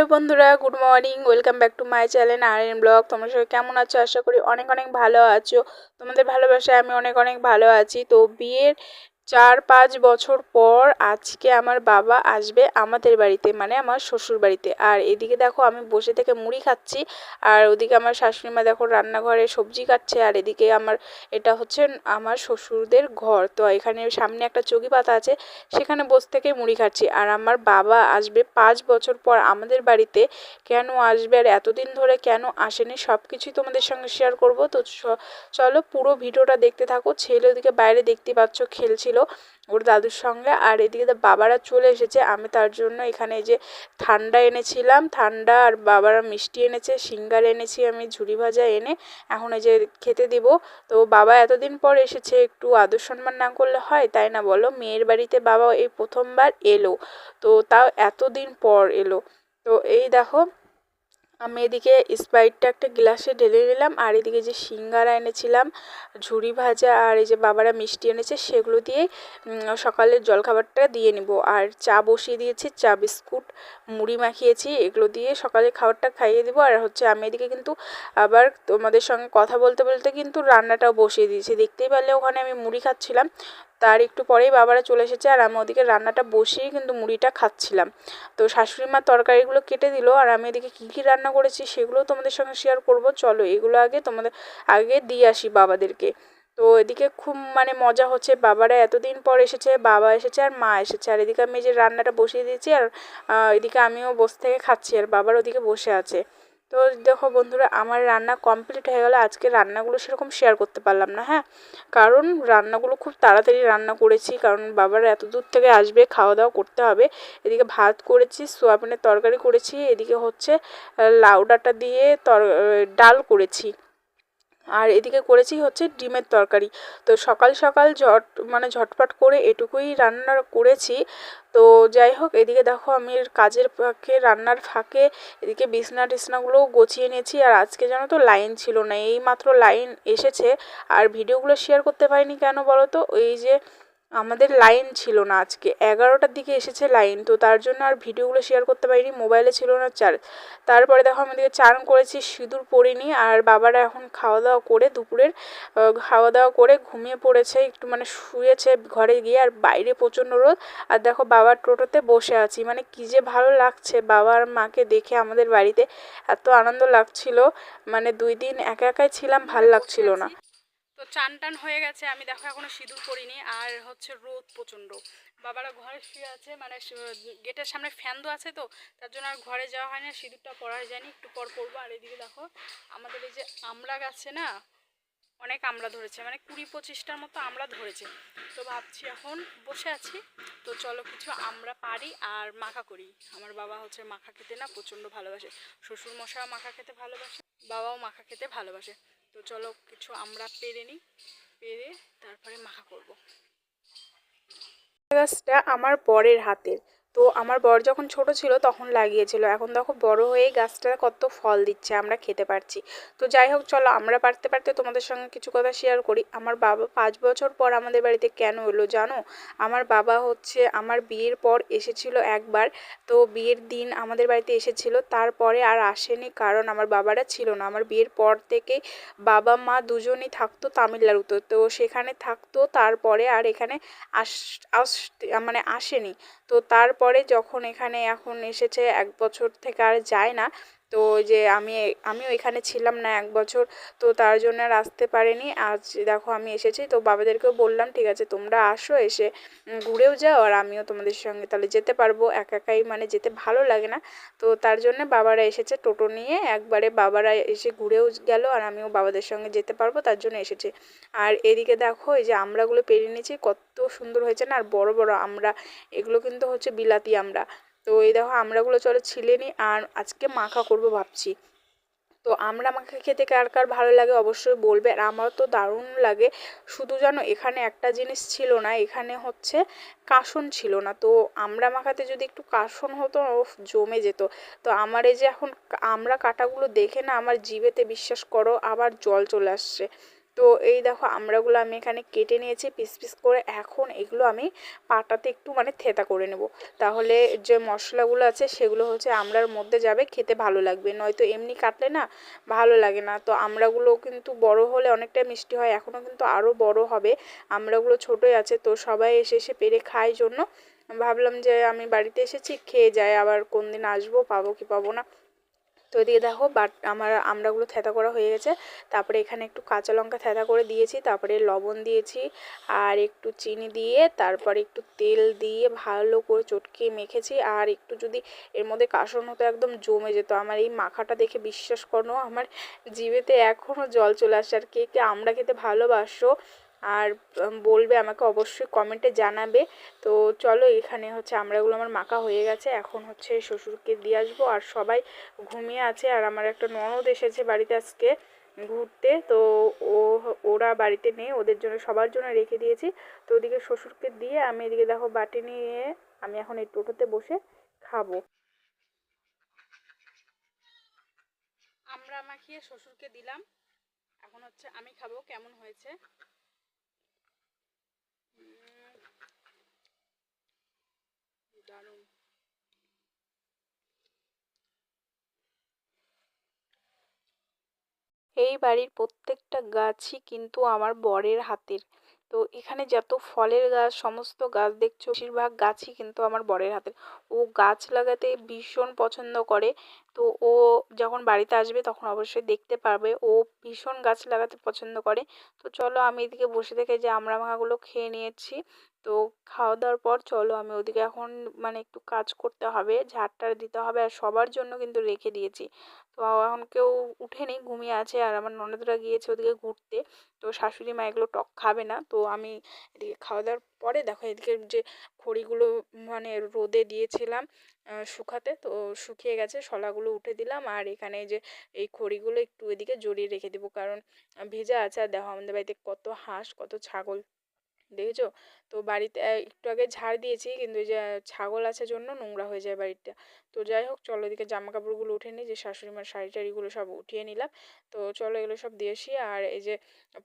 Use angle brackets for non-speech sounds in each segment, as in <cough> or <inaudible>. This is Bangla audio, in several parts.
হ্যালো বন্ধুরা, good morning, welcome back to my channel R N blog. তোমরা সবাই কেমন আছো? আশা করি অনেক অনেক ভালো আছো। তোমাদের ভালোবাসায় আমি অনেক অনেক ভালো আছি। তো বিয়ের চার পাঁচ বছর পর আজকে আমার বাবা আসবে আমাদের বাড়িতে মানে আমার শ্বশুর বাড়িতে। আর এদিকে দেখো আমি বসে থেকে মুড়ি খাচ্ছি, আর ওদিকে আমার শাশুড়ি মা দেখো রান্নাঘরে সবজি কাটছে, আর এদিকে আমার, এটা হচ্ছে আমার শ্বশুরদের ঘর। তো এখানে সামনে একটা চৌকি পাতা আছে, সেখানে বসে থেকে মুড়ি খাচ্ছি। আর আমার বাবা আসবে পাঁচ বছর পর আমাদের বাড়িতে। কেন আসবে আর এতদিন ধরে কেন আসেনি সব কিছুই তোমাদের সঙ্গে শেয়ার করব। তো চলো পুরো ভিডিওটা দেখতে থাকো। ছেলে ওদিকে বাইরে দেখতে পাচ্ছ, খেলছিল। ওর দাদুর সঙ্গে। আর এদিকে তো বাবারা চলে এসেছে। আমি তার জন্য এখানে যে ঠান্ডা এনেছিলাম। ঠান্ডা আর বাবারা মিষ্টি এনেছে, সিঙ্গার এনেছি আমি, ঝুড়ি ভাজা এনে এখন এই যে খেতে দিব। তো বাবা এতদিন পর এসেছে, একটু আদর সম্মান না করলে হয়, তাই না বলো? মেয়ের বাড়িতে বাবা এই প্রথমবার এলো। তো তাও এতদিন পর এলো। তো এই দেখো আমি এদিকে স্প্রাইটটা একটা গ্লাসে ঢেলে নিলাম, আর এদিকে যে সিঙ্গারা এনেছিলাম ঝুড়ি ভাজা আর এই যে বাবারা মিষ্টি এনেছে, সেগুলো দিয়েই সকালের জলখাবারটা দিয়ে নিব। আর চা বসিয়ে দিয়েছি, চা বিস্কুট, মুড়ি মাখিয়েছি, এগুলো দিয়ে সকালে খাবারটা খাইয়ে দেবো। আর হচ্ছে আমি এদিকে কিন্তু আবার তোমাদের সঙ্গে কথা বলতে বলতে কিন্তু রান্নাটাও বসিয়ে দিয়েছি। দেখতেই পারলে ওখানে আমি মুড়ি খাচ্ছিলাম তার একটু পরেই বাবারা চলে এসেছে আর আমি ওদিকে রান্নাটা বসিয়েই কিন্তু মুড়িটা খাচ্ছিলাম। তো শাশুড়ি মা তরকারিগুলো কেটে দিল আর আমি এদিকে কী কী রান্না করেছি সেগুলোও তোমাদের সঙ্গে শেয়ার করব। চলো এগুলো আগে তোমাদের, আগে দিয়ে আসি বাবাদেরকে। তো এদিকে খুব মানে মজা হচ্ছে, বাবারা এতদিন পর এসেছে, বাবা এসেছে আর মা এসেছে। আর এদিকে আমি যে রান্নাটা বসিয়ে দিয়েছি আর এদিকে আমিও বসে থেকে খাচ্ছি আর বাবার ওদিকে বসে আছে। তো দেখো বন্ধুরা, আমার রান্না কমপ্লিট হয়ে গেলে আজকে রান্নাগুলো সেরকম শেয়ার করতে পারলাম না হ্যাঁ? কারণ রান্নাগুলো খুব তাড়াতাড়ি রান্না করেছি, কারণ বাবার এত দূর থেকে আসবে, খাওয়া দাওয়া করতে হবে। এদিকে ভাত করেছি, সোয়াবিনের তরকারি করেছি, এদিকে হচ্ছে লাউ ডাঁটা দিয়ে তর ডাল করেছি। আর এদিকে করেছি হচ্ছে ডিমের তরকারি। তো সকাল সকাল ঝট মানে ঝটপট করে এটুকুই রান্না করেছি। তো যাই হোক, এদিকে দেখো আমি কাজের ফাঁকে, রান্নার ফাঁকে, এদিকে বিছনা টিছনাগুলোও গোছিয়ে নিয়েছি। আর আজকে যেন তো লাইন ছিল না এই মাত্র লাইন এসেছে। আর ভিডিওগুলো শেয়ার করতে পারিনি কেন বলো তো? এই যে আমাদের লাইন ছিল না আজকে। এগারোটার দিকে এসেছে লাইন, তো তার জন্য আর ভিডিওগুলো শেয়ার করতে পারিনি মোবাইলে ছিল না চার্জ তারপরে দেখো আমি দিকে চান করেছি, সিঁদুর পরিনি, আর বাবারা এখন খাওয়া দাওয়া করে দুপুরের খাওয়া দাওয়া করে ঘুমিয়ে পড়েছে, একটু মানে শুয়েছে ঘরে গিয়ে, আর বাইরে প্রচণ্ড রোদ। আর দেখো বাবার টোটোতে বসে আছি মানে কী যে ভালো লাগছে বাবার মাকে দেখে আমাদের বাড়িতে, এত আনন্দ লাগছিল মানে দুই দিন একা একাই ছিলাম, ভালো লাগছিল না। তো চান টান হয়ে গেছে, আমি দেখো এখনও সিঁদুর করিনি আর হচ্ছে রোদ প্রচণ্ড। বাবারা ঘরে শুয়ে আছে মানে গেটের সামনে ফ্যান দো আছে তো, তার জন্য আর ঘরে যাওয়া হয় না, সিঁদুরটা পরা যায়নি। একটু পর পরবো। আর এদিকে দেখো, আমাদের এই যে আমড়া গাছে না, অনেক আমড়া ধরেছে। মানে কুড়ি পঁচিশটার মতো আমড়া ধরেছে। তো ভাবছি এখন বসে আছি। তো চলো কিছু আমরা পারি আর মাখা করি। আমার বাবা হচ্ছে মাখা খেতে না প্রচণ্ড ভালোবাসে। শ্বশুর মশাও মাখা খেতে ভালোবাসে, বাবাও মাখা খেতে ভালোবাসে। তো চলো কিছু আমরা পেরে নিই পেরে তারপরে মাখা করব। গাছটা আমার বরের হাতের। তো আমার বর যখন ছোট ছিল তখন লাগিয়েছিল। এখন দেখো বড় হয়ে গাছটা কত ফল দিচ্ছে, আমরা খেতে পারছি। তো যাই হোক, চলো আমরা পারতে পারতে তোমাদের সঙ্গে কিছু কথা শেয়ার করি। আমার বাবা পাঁচ বছর পর আমাদের বাড়িতে কেন এলো জানো? আমার বাবা হচ্ছে, আমার বিয়ের পর এসেছিল একবার। তো বিয়ের দিন আমাদের বাড়িতে এসেছিল, তারপরে আর আসেনি কারণ আমার বাবারা ছিল না। আমার বিয়ের পর থেকে বাবা, মা দুজনই থাকতো তামিলনাড়ুতে। তো সেখানে থাকতো, তারপরে আর এখানে আস আস মানে আসেনি। তো তারপরে যখন এখানে এখন এসেছে এক বছর থেকে আর যায় না তো যে আমি, আমিও এখানে ছিলাম না এক বছর, তো তার জন্য আর আসতে পারিনি। আজ দেখো আমি এসেছি, তো বাবাদেরকেও বললাম, ঠিক আছে, তোমরা আসো, এসে ঘুরেও যাও, আর আমিও তোমাদের সঙ্গে তাহলে যেতে পারব। একা একাই মানে যেতে ভালো লাগে না। তো তার জন্য বাবারা এসেছে টোটো নিয়ে, একবারে বাবারা এসে ঘুরেও গেল, আর আমিও বাবাদের সঙ্গে যেতে পারব, তার জন্য এসেছে। আর এদিকে দেখো, এই যে আমরাগুলো পেরিয়ে নিয়েছি, কত সুন্দর হয়েছে না, আর বড় বড় আমরা, এগুলো কিন্তু হচ্ছে বিলাতি আমরা। তো এই দেখো আমড়াগুলো চলো ছিলে নিই আর আজকে মাখা করব ভাবছি। তো আমরা মাখা খেতে কার কার ভালো লাগে অবশ্যই বলবে। আর আমার তো দারুণ লাগে। শুধু জানো এখানে একটা জিনিস ছিল না, এখানে হচ্ছে কাসন ছিল না। তো আমরা মাখাতে যদি একটু কাসন হতো জমে যেত। তো আমার এই যে এখন আমরা কাটাগুলো দেখে না আমার জিভেতে বিশ্বাস করো আবার জল চলে আসছে। তো এই দেখো আমড়াগুলো আমি এখানে কেটে নিয়েছি পিস পিস করে। এখন এগুলো আমি পাটাতে একটু মানে থেতা করে নেব। তাহলে যে মশলাগুলো আছে সেগুলো হচ্ছে আমড়ার মধ্যে যাবে, খেতে ভালো লাগবে। নয়তো এমনি কাটলে না ভালো লাগে না। তো আমড়াগুলো কিন্তু বড় হলে অনেকটা মিষ্টি হয় এখনও কিন্তু আরও বড় হবে। আমড়াগুলো ছোটোই আছে, তো সবাই এসে এসে পেরে খায় জন্য। ভাবলাম যে আমি বাড়িতে এসেছি, খেয়ে যাই আবার কোন দিন আসব, পাবো কি পাবো না। তো এদিকে দেখো বাট আমার আমড়াগুলো থেতা করা হয়ে গেছে। তারপরে এখানে একটু কাঁচা লঙ্কা থেতা করে দিয়েছি, তারপরে লবণ দিয়েছি আর একটু চিনি দিয়ে, তারপরে একটু তেল দিয়ে ভালো করে চটকে মেখেছি। আর একটু যদি এর মধ্যে কাসন হতো একদম জমে যেত। আমার এই মাখাটা দেখে বিশ্বাস করো, আমার জিভেতে এখনও জল চলে আসে। আর কে কে আমড়া খেতে ভালোবাসো আর বলবে আমাকে অবশ্যই কমেন্টে জানাবে। তো চলো এখানে হচ্ছে আমড়াগুলো আমার মাখা হয়ে গেছে। এখন হচ্ছে শ্বশুরকে দিয়ে আসব। আর সবাই ঘুমিয়ে আছে। আর আমার একটা ননদ এসেছে বাড়িতে আজকে ঘুরতে। তো ও, ওরা বাড়িতে নেই। ওদের জন্য, সবার জন্য রেখে দিয়েছি। তো ওদিকে শ্বশুরকে দিয়ে আমি এদিকে দেখো বাটি নিয়ে আমি এখন এই টোটোতে বসে খাব। আমরা মাখিয়ে শ্বশুরকে দিলাম। এখন হচ্ছে আমি খাব। কেমন হয়েছে? এই বাড়ির প্রত্যেকটা গাছই কিন্তু আমার বরের হাতের। তো এখানে যত ফলের গাছ, সমস্ত গাছ দেখছ, বেশিরভাগ গাছই কিন্তু আমার বরের হাতের। ও গাছ লাগাতে ভীষণ পছন্দ করে। তো ও যখন বাড়িতে আসবে তখন অবশ্যই দেখতে পারবে। ও ভীষণ গাছ লাগাতে পছন্দ করে। তো চলো আমি এদিকে বসে থেকে যে আমরা মাখাগুলো খেয়ে নিয়েছি। তো খাওয়া দাওয়ার পর চলো আমি ওদিকে এখন মানে একটু কাজ করতে হবে ঝাড়টার দিতে হবে আর সবার জন্য কিন্তু রেখে দিয়েছি। তো এখন কেউ উঠেনি, ঘুমিয়ে আছে আর আমার ননদরা গিয়েছে ওদিকে ঘুরতে। তো শাশুড়ি মা এগুলো টক খাবে না, তো আমি এদিকে খাওয়া দাওয়ার পরে দেখো এদিকে যে খড়িগুলো মানে রোদে দিয়েছিলাম শুকাতে তো শুকিয়ে গেছে, শলাগুলো উঠে দিলাম আর এখানে যে এই খড়িগুলো একটু এদিকে জড়িয়ে রেখে দেবো কারণ ভেজা আছে আর দেখো আমাদের বাড়িতে কত হাঁস, কত ছাগল। দেখেছ? তো বাড়িতে একটু আগে ঝাড় দিয়েছি, কিন্তু এই যে ছাগল আছে জন্য নোংরা হয়ে যায় বাড়িটা। তো যাই হোক, চলো এদিকে জামা কাপড়গুলো উঠে নিই, যে শাশুড়ি মার শাড়ি টাড়িগুলো সব উঠিয়ে নিলাম। তো চলো এগুলো সব দিয়েছি আর এই যে,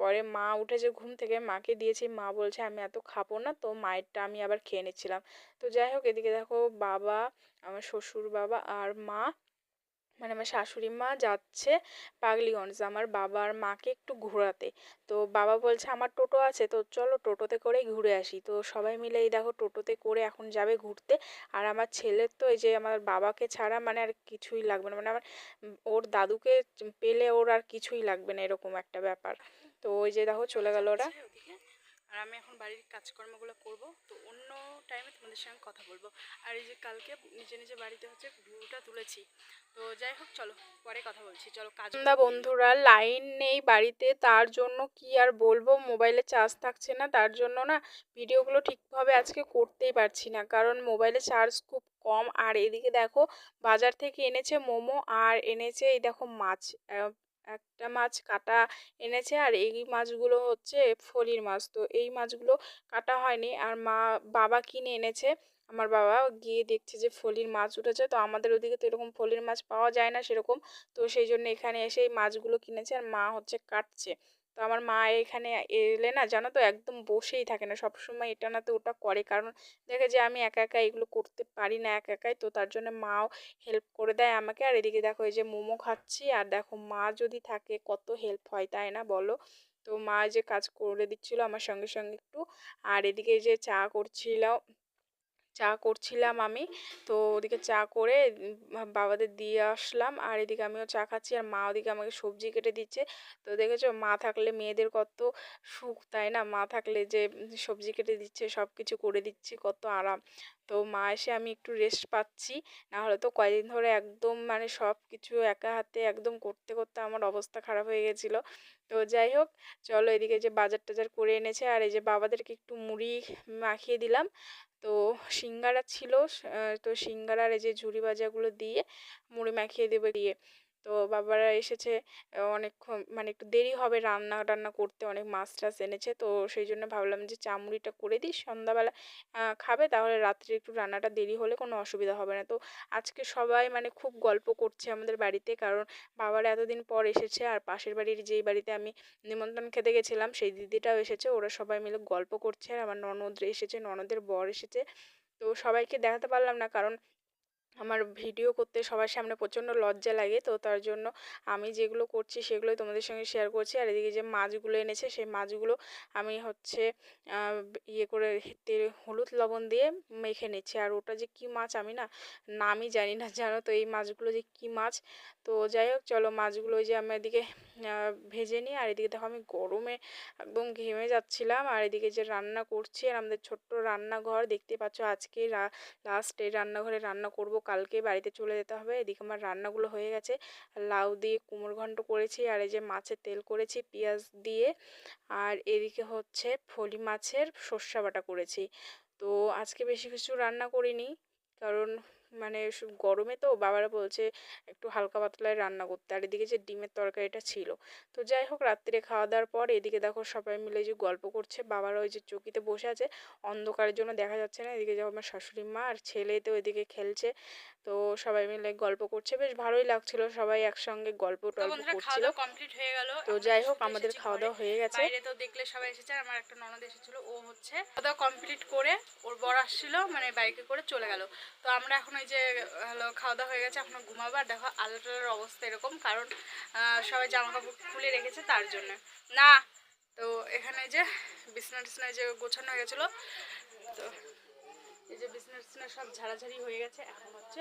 পরে মা উঠেছে ঘুম থেকে, মাকে দিয়েছি, মা বলছে, আমি এত খাব না, তো মায়েরটা আমি আবার খেয়ে নিচ্ছিলাম। তো যাই হোক, এদিকে দেখো বাবা, আমার শ্বশুর বাবা আর মা মানে আমার শাশুড়ি মা যাচ্ছে পাগলিগঞ্জ আমার বাবার মাকে একটু ঘোরাতে। তো বাবা বলছে, আমার টোটো আছে, তো চলো টোটোতে করেই ঘুরে আসি। তো সবাই মিলে এই দেখো টোটোতে করে এখন যাবে ঘুরতে। আর আমার ছেলের তো এই যে আমার বাবাকে ছাড়া মানে আর কিছুই লাগবে না। মানে আমার ওর দাদুকে পেলে ওর আর কিছুই লাগবে না, এরকম একটা ব্যাপার। তো ওই যে দেখো চলে গেল ওরা। আর আমি এখন বাড়ির কাজকর্মগুলো করব, তো অন্য টাইমে তোমাদের সঙ্গে কথা বলব। আর এই যে কালকে নিজে নিজে বাড়িতে হচ্ছে ভিউটা তুলেছি, তো যাই হোক চলো পরে কথা বলছি, চলো কাজ বন্ধুরা, লাইন নেই বাড়িতে, তার জন্য কি আর বলব? মোবাইলে চার্জ থাকছে না, তার জন্য না ভিডিওগুলো ঠিকভাবে আজকে করতেই পারছি না, কারণ মোবাইলে চার্জ খুব কম। আর এদিকে দেখো, বাজার থেকে এনেছে মোমো, আর এনেছে এই দেখো মাছ একটা মাছ কাটা এনেছে আর এই মাছগুলো হচ্ছে ফলির মাছ। তো এই মাছগুলো কাটা হয়নি। আর মা, বাবা কিনে এনেছে। আমার বাবা গিয়ে দেখছে যে ফলির মাছ উঠেছে। তো আমাদের ওদিকে তো এরকম ফলির মাছ পাওয়া যায় না সেরকম। তো সেই জন্য এখানে এসে এই মাছগুলো কিনেছে আর মা হচ্ছে কাটছে। তো আমার মা এখানে এলে না জানো তো একদম বসেই থাকে না। সবসময় এটা না তো ওটা করে কারণ দেখে যে আমি একা একা এগুলো করতে পারি না একা একাই। তো তার জন্য মাও হেল্প করে দেয় আমাকে। আর এদিকে দেখো এই যে মোমো খাচ্ছি। আর দেখো মা যদি থাকে কত হেল্প হয়, তাই না বলো? তো মা যে কাজ করে দিচ্ছিল আমার সঙ্গে সঙ্গে একটু। আর এদিকে যে চা করছিল। চা করছিলাম আমি। তো ওদিকে চা করে বাবাদের দিয়ে আসলাম। আর এদিকে আমিও চা খাচ্ছি আর মা ওদিকে আমাকে সবজি কেটে দিচ্ছে। তো দেখেছ মা থাকলে মেয়েদের কত সুখ, তাই না? মা থাকলে যে সবজি কেটে দিচ্ছে সব কিছু করে দিচ্ছে, কত আরাম। তো মা এসে আমি একটু রেস্ট পাচ্ছি। নাহলে তো কয়দিন ধরে একদম মানে সব কিছু একা হাতে একদম করতে করতে আমার অবস্থা খারাপ হয়ে গেছিল। তো যাই হোক, চলো এদিকে যে বাজার টাজার করে এনেছে আর এই যে বাবাদেরকে একটু মুড়ি মাখিয়ে দিলাম। তো সিঙ্গারা ছিল তো সিঙ্গারার এই যে ঝুড়ি ভাজাগুলো দিয়ে মুড়ি মাখিয়ে দেবে দিয়ে তো বাবারা এসেছে অনেকক্ষণ মানে একটু দেরি হবে রান্না টান্না করতে, অনেক মাছ টাছ এনেছে। তো সেই জন্য ভাবলাম যে চা মুড়িটা করে দিই, সন্ধ্যাবেলা খাবে, তাহলে রাত্রে একটু রান্নাটা দেরি হলে কোনো অসুবিধা হবে না। তো আজকে সবাই মানে খুব গল্প করছে আমাদের বাড়িতে, কারণ বাবার এতদিন পর এসেছে আর পাশের বাড়ির যেই বাড়িতে আমি নিমন্ত্রণ খেতে গেছিলাম, সেই দিদিটাও এসেছে, ওরা সবাই মিলে গল্প করছে আর আমার ননদ এসেছে, ননদের বর এসেছে। তো সবাইকে দেখাতে পারলাম না, কারণ আমার ভিডিও করতে সবার সামনে প্রচণ্ড লজ্জা লাগে। তো তার জন্য আমি যেগুলো করছি সেগুলোই তোমাদের সঙ্গে শেয়ার করছি। আর এদিকে যে মাছগুলো এনেছে সেই মাছগুলো আমি হচ্ছে ইয়ে করে তেল, হলুদ লবণ দিয়ে মেখে নিচ্ছি। আর ওটা যে কী মাছ আমি না, নামই জানি না, জানো তো এই মাছগুলো যে কী মাছ। তো যাই হোক, চলো মাছগুলো যে আমি এদিকে ভেজে নিই। আর এদিকে দেখো আমি গরমে একদম ঘেমে যাচ্ছিলাম। আর এদিকে যে রান্না করছি আর আমাদের ছোট্ট রান্নাঘর, দেখতে পাচ্ছ আজকে লাস্ট এই রান্নাঘরে রান্না করব কালকে বাড়িতে চলে যেতে হবে। এদিকে আমার রান্নাগুলো হয়ে গেছে। লাউ দিয়ে কুমড়ো ঘন্ট করেছি আর এই যে মাছের তেল করেছি পেঁয়াজ দিয়ে। আর এদিকে হচ্ছে ফলি মাছের সর্ষা বাটা করেছি। তো আজকে বেশি কিছু রান্না করিনি, কারণ মানে গরমে তো বাবারা বলছে একটু হালকা পাতলায় রান্না করতে। আর এদিকে যে ডিমের তরকারিটা ছিল। তো যাই হোক রাত্রে খাওয়া দাওয়ার পর এদিকে দেখো সবাই মিলে যে গল্প করছে। বাবারা ওই যে চকিতে বসে আছে। অন্ধকারের জন্য দেখা যাচ্ছে না। এদিকে যাব আমার শাশুড়ি মা আর ছেলে তো ওইদিকে খেলছে। তো সবাই মিলে গল্প করছে। বেশ ভালোই লাগছিল। সবাই একসঙ্গে গল্প টল্প করছিল। কমপ্লিট হয়ে গেল। তো যাই হোক আমাদের খাওয়া দাওয়া হয়ে গেছে। বাইরে তো দেখলে সবাই এসেছে। আমার একটা ননদ এসেছিল। ও হচ্ছে খাওয়া দাওয়া কমপ্লিট করে ওর বর আসছিল। মানে বাইকে করে চলে গেল। তো আমরা এখন ওই যে, হলো খাওয়া দাওয়া হয়ে গেছে, এখন ঘুমাবো আর দেখো আলোটার অবস্থা এরকম, কারণ সবাই জামা কাপড় খুলে রেখেছে তার জন্য। না, তো এখানে যে বিছনা টিছনা যে গোছানো হয়ে গেছিল, তো এই যে বিছনা টিছনা সব ঝাড়াঝাড়ি হয়ে গেছে, এখন হচ্ছে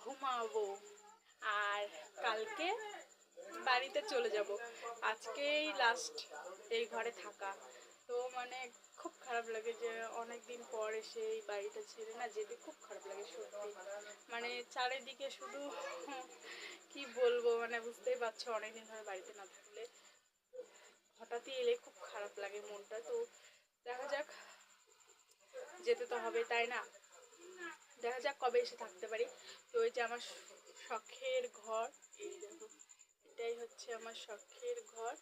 ঘুমাবো। আর কালকে বাড়িতে চলে যাব। আজকেই লাস্ট এই ঘরে থাকা। তো মানে খারাপ লাগে যে অনেক দিন পর এসে এই বাড়িটা ছেড়ে, না যেতে খুব খারাপ লাগে সত্যি। মানে চারিদিকে শুধু <laughs> কি বলব মানে বুঝতেই পারছ অনেকদিন ধরে বাড়িতে না থাকলে। হঠাৎই এলে খুব খারাপ লাগে মনটা। তো দেখা যাক, যেতে তো হবে, তাই না? দেখা যাক কবে এসে থাকতে পারি। তো ওই যে আমার শখের ঘর, এই দেখো, এটাই হচ্ছে আমার শখের ঘর।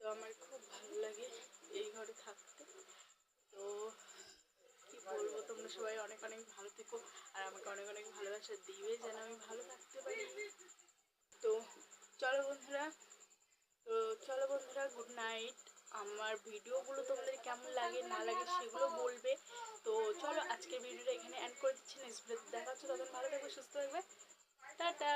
তো আমার খুব ভালো লাগে এই ঘরে থাকতে তো কি বলব তোমরা সবাই অনেক অনেক ভালো থেকো, আর আমাকে অনেক অনেক ভালোবাসা দিবে যেন আমি ভালো থাকতে পারি। তো চলো বন্ধুরা, তো চলো বন্ধুরা গুড নাইট আমার ভিডিওগুলো তোমাদের কেমন লাগে, না লাগে সেগুলো বলবে। তো চলো আজকের ভিডিওটা এখানে অ্যান্ড করে দিচ্ছি। নেক্সট ভিডিওতে দেখা হচ্ছে তখন ভালো থাকবে সুস্থ থাকবে। টাটা!